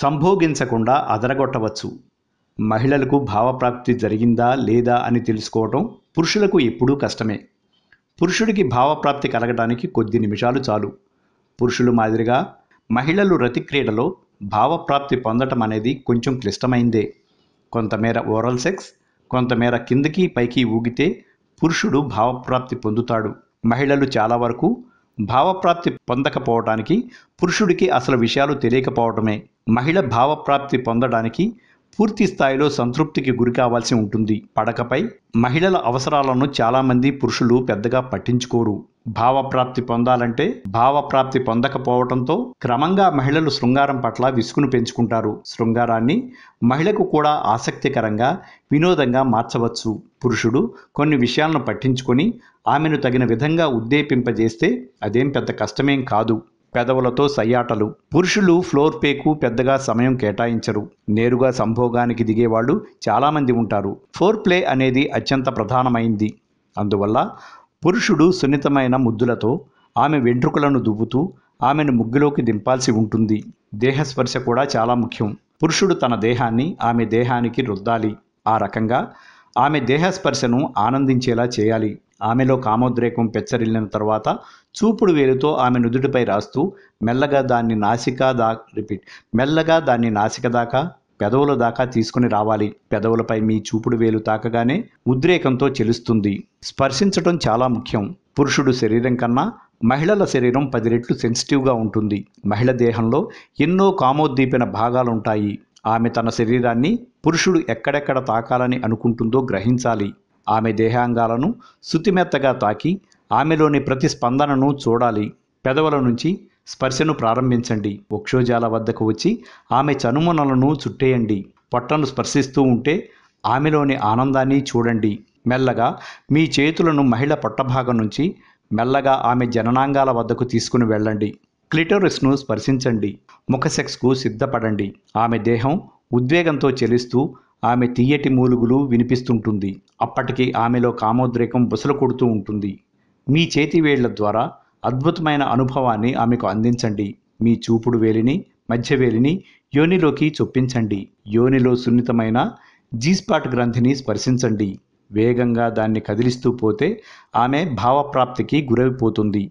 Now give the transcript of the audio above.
సంభోగించకుండా అదరగొట్టవచ్చు. మహిళలకు భావప్రాప్తి జరిగిందా లేదా అని తెలుసుకోవటం పురుషులకు ఎప్పుడూ కష్టమే. పురుషుడికి భావప్రాప్తి కలగడానికి కొద్ది నిమిషాలు చాలు. పురుషులు మాదిరిగా మహిళలు రతిక్రీడలో భావప్రాప్తి పొందటం అనేది కొంచెం క్లిష్టమైందే. కొంతమేర ఓరల్ సెక్స్ కొంతమేర కిందకి పైకి ఊగితే పురుషుడు భావప్రాప్తి పొందుతాడు. మహిళలు చాలా వరకు భావప్రాప్తి పొందకపోవటానికి పురుషుడికి అసలు విషయాలు తెలియకపోవటమే. మహిళ భావప్రాప్తి పొందడానికి పూర్తి స్థాయిలో సంతృప్తికి గురి కావాల్సి ఉంటుంది. పడకపై మహిళల అవసరాలను చాలామంది పురుషులు పెద్దగా పట్టించుకోరు. భావప్రాప్తి పొందాలంటే భావప్రాప్తి పొందకపోవడంతో క్రమంగా మహిళలు శృంగారం పట్ల విసుగును పెంచుకుంటారు. శృంగారాన్ని మహిళకు కూడా ఆసక్తికరంగా వినోదంగా మార్చవచ్చు. పురుషుడు కొన్ని విషయాలను పట్టించుకొని ఆమెను తగిన విధంగా ఉద్దేపింపజేస్తే అదేం పెద్ద కష్టమేం కాదు. పెదవులతో సయ్యాటలు. పురుషులు ఫ్లోర్ పేకు పెద్దగా సమయం కేటాయించరు. నేరుగా సంభోగానికి దిగేవాళ్ళు చాలామంది ఉంటారు. ఫోర్ ప్లే అనేది అత్యంత ప్రధానమైంది. అందువల్ల పురుషుడు సున్నితమైన ముద్దులతో ఆమె వెంట్రుకలను దువ్వుతూ ఆమెను ముగ్గులోకి దింపాల్సి ఉంటుంది. దేహస్పర్శ కూడా చాలా ముఖ్యం. పురుషుడు తన దేహాన్ని ఆమె దేహానికి రుద్దాలి. ఆ రకంగా ఆమె దేహస్పర్శను ఆనందించేలా చేయాలి. ఆమెలో కామోద్రేకం పెచ్చరిల్లిన తర్వాత చూపుడు వేలుతో ఆమె నుదుటిపై రాస్తూ మెల్లగా దాన్ని నాసికా దా రిపీట్ మెల్లగా దాన్ని నాసిక దాకా పెదవుల దాకా తీసుకుని రావాలి. పెదవులపై మీ చూపుడు వేలు తాకగానే ఉద్రేకంతో చెలుస్తుంది. స్పర్శించటం చాలా ముఖ్యం. పురుషుడు శరీరం కన్నా మహిళల శరీరం పది రెట్లు సెన్సిటివ్గా ఉంటుంది. మహిళ దేహంలో ఎన్నో కామోద్దీపిన భాగాలుంటాయి. ఆమె తన శరీరాన్ని పురుషుడు ఎక్కడెక్కడ తాకాలని అనుకుంటుందో గ్రహించాలి. ఆమె దేహాంగాలను శుతిమెత్తగా తాకి ఆమెలోని ప్రతి స్పందనను చూడాలి. పెదవుల నుంచి స్పర్శను ప్రారంభించండి. వక్షోజాల వద్దకు వచ్చి ఆమె చనుమనలను చుట్టేయండి. పొట్టను స్పర్శిస్తూ ఉంటే ఆమెలోని ఆనందాన్ని చూడండి. మెల్లగా మీ చేతులను మహిళ పొట్టభాగం నుంచి మెల్లగా ఆమె జననాంగాల వద్దకు తీసుకుని వెళ్ళండి. క్లిటోరిస్ను స్పర్శించండి. ముఖ సెక్స్కు సిద్ధపడండి. ఆమె దేహం ఉద్వేగంతో చెలిస్తూ ఆమె తీయటి మూలుగులు వినిపిస్తుంటుంది. అప్పటికి ఆమెలో కామోద్రేకం బుసలు కొడుతూ ఉంటుంది. మీ చేతి వేళ్ళ ద్వారా అద్భుతమైన అనుభవాన్ని ఆమెకు అందించండి. మీ చూపుడు వేలిని మధ్య వేలిని యోనిలోకి చొప్పించండి. యోనిలో సున్నితమైన జీస్పాట్ గ్రంథిని స్పర్శించండి. వేగంగా దాన్ని కదిలిస్తూ పోతే ఆమె భావప్రాప్తికి గురైపోతుంది